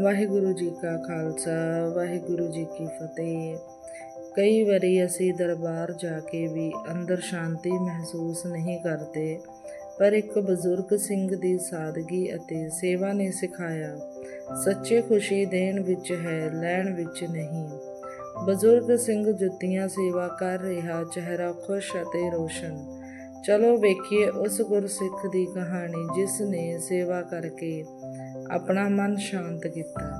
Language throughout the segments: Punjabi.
ਵਾਹਿਗੁਰੂ ਜੀ ਕਾ ਖਾਲਸਾ, ਵਾਹਿਗੁਰੂ ਜੀ ਕੀ ਫਤਿਹ। ਕਈ ਵਾਰੀ ਅਸੀਂ ਦਰਬਾਰ ਜਾ ਕੇ ਵੀ ਅੰਦਰ ਸ਼ਾਂਤੀ ਮਹਿਸੂਸ ਨਹੀਂ ਕਰਦੇ, ਪਰ ਇੱਕ ਬਜ਼ੁਰਗ ਸਿੰਘ ਦੀ ਸਾਦਗੀ ਅਤੇ ਸੇਵਾ ਨੇ ਸਿਖਾਇਆ, ਸੱਚੇ ਖੁਸ਼ੀ ਦੇਣ ਵਿੱਚ ਹੈ, ਲੈਣ ਵਿੱਚ ਨਹੀਂ। ਬਜ਼ੁਰਗ ਸਿੰਘ ਜੁੱਤੀਆਂ ਸੇਵਾ ਕਰ ਰਿਹਾ, ਚਿਹਰਾ ਖੁਸ਼ ਅਤੇ ਰੋਸ਼ਨ। ਚਲੋ ਵੇਖੀਏ ਉਸ ਗੁਰਸਿੱਖ ਦੀ ਕਹਾਣੀ, ਜਿਸ ਨੇ ਸੇਵਾ ਕਰਕੇ ਆਪਣਾ ਮਨ ਸ਼ਾਂਤ ਕੀਤਾ।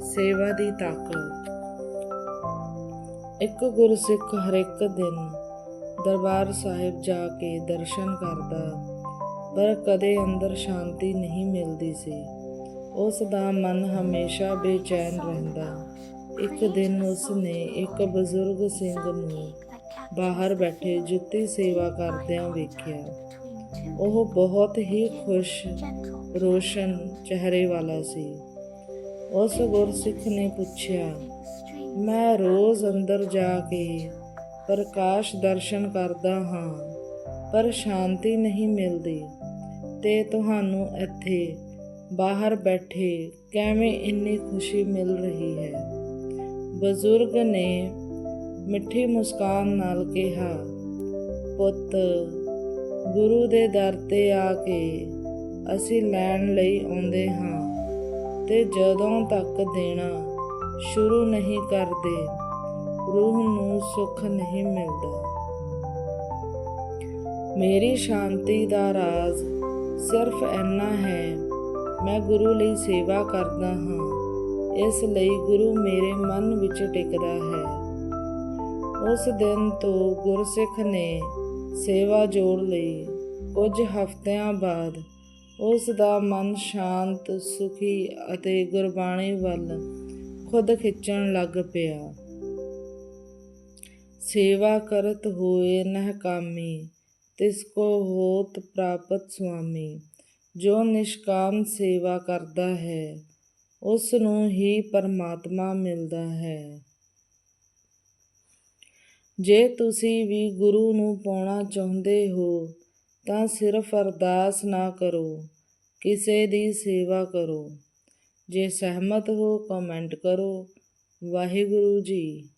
ਸੇਵਾ ਦੀ ਤਾਕਤ। ਇੱਕ ਗੁਰਸਿੱਖ ਹਰ ਇੱਕ ਦਿਨ ਦਰਬਾਰ ਸਾਹਿਬ ਜਾ ਕੇ ਦਰਸ਼ਨ ਕਰਦਾ, ਪਰ ਕਦੇ ਅੰਦਰ ਸ਼ਾਂਤੀ ਨਹੀਂ ਮਿਲਦੀ ਸੀ। ਉਸ ਦਾ ਮਨ ਹਮੇਸ਼ਾ ਬੇਚੈਨ ਰਹਿੰਦਾ। ਇੱਕ ਦਿਨ ਉਸ ਨੇ ਇੱਕ ਬਜ਼ੁਰਗ ਸਿੰਘ ਨੂੰ ਬਾਹਰ ਬੈਠੇ ਜੁੱਤੀ ਸੇਵਾ ਕਰਦਿਆਂ ਵੇਖਿਆ। ਉਹ ਬਹੁਤ ਹੀ ਖੁਸ਼, ਰੋਸ਼ਨ ਚਿਹਰੇ ਵਾਲਾ ਸੀ। ਉਸ ਗੁਰਸਿੱਖ ਨੇ ਪੁੱਛਿਆ, ਮੈਂ ਰੋਜ਼ ਅੰਦਰ ਜਾ ਕੇ ਪ੍ਰਕਾਸ਼ ਦਰਸ਼ਨ ਕਰਦਾ ਹਾਂ, ਪਰ ਸ਼ਾਂਤੀ ਨਹੀਂ ਮਿਲਦੀ। ਤੇ ਤੁਹਾਨੂੰ ਇੱਥੇ ਬਾਹਰ ਬੈਠੇ ਕਿਵੇਂ ਇੰਨੀ ਖੁਸ਼ੀ ਮਿਲ ਰਹੀ ਹੈ? ਬਜ਼ੁਰਗ ਨੇ ਮਿੱਠੀ ਮੁਸਕਾਨ ਨਾਲ ਕਿਹਾ, ਪੁੱਤ ਗੁਰੂ ਦੇ ਦਰ ਤੇ ਆ ਕੇ ਅਸੀਂ ਲੈਣ ਲਈ ਆਉਂਦੇ ਹਾਂ ਤੇ ਜਦੋਂ ਤੱਕ ਦੇਣਾ ਸ਼ੁਰੂ ਨਹੀਂ ਕਰਦੇ, ਰੂਹ ਨੂੰ ਸੁੱਖ ਨਹੀਂ ਮਿਲਦਾ। ਮੇਰੀ ਸ਼ਾਂਤੀ ਦਾ ਰਾਜ਼ ਸਿਰਫ ਇੰਨਾ ਹੈ, ਮੈਂ ਗੁਰੂ ਲਈ ਸੇਵਾ ਕਰਦਾ ਹਾਂ, ਇਸ ਲਈ ਗੁਰੂ ਮੇਰੇ ਮਨ ਵਿੱਚ ਟਿਕਦਾ ਹੈ। ਉਸ ਦਿਨ ਤੋਂ ਗੁਰਸਿੱਖ ਨੇ ਸੇਵਾ ਜੋੜ ਲਈ। ਕੁਝ ਹਫ਼ਤਿਆਂ ਬਾਅਦ ਉਸ ਦਾ ਮਨ ਸ਼ਾਂਤ, ਸੁਖੀ ਅਤੇ ਗੁਰਬਾਣੀ ਵੱਲ ਖੁਦ ਖਿੱਚਣ ਲੱਗ ਪਿਆ। ਸੇਵਾ ਕਰਤ ਹੋਏ ਨਹ ਕਾਮੀ, ਤਿਸ ਕੋ ਹੋਤ ਪ੍ਰਾਪਤ ਸੁਆਮੀ, ਜੋ ਨਿਸ਼ਕਾਮ ਸੇਵਾ ਕਰਦਾ ਹੈ, ਉਸ ਨੂੰ ਹੀ ਪਰਮਾਤਮਾ ਮਿਲਦਾ ਹੈ। ਜੇ ਤੁਸੀਂ ਵੀ ਗੁਰੂ ਨੂੰ ਪਾਉਣਾ ਚਾਹੁੰਦੇ ਹੋ, ਤਾਂ ਸਿਰਫ ਅਰਦਾਸ ਨਾ ਕਰੋ, ਕਿਸੇ ਦੀ ਸੇਵਾ ਕਰੋ। ਜੇ ਸਹਿਮਤ ਹੋ, ਕਮੈਂਟ ਕਰੋ। ਵਾਹਿਗੁਰੂ ਜੀ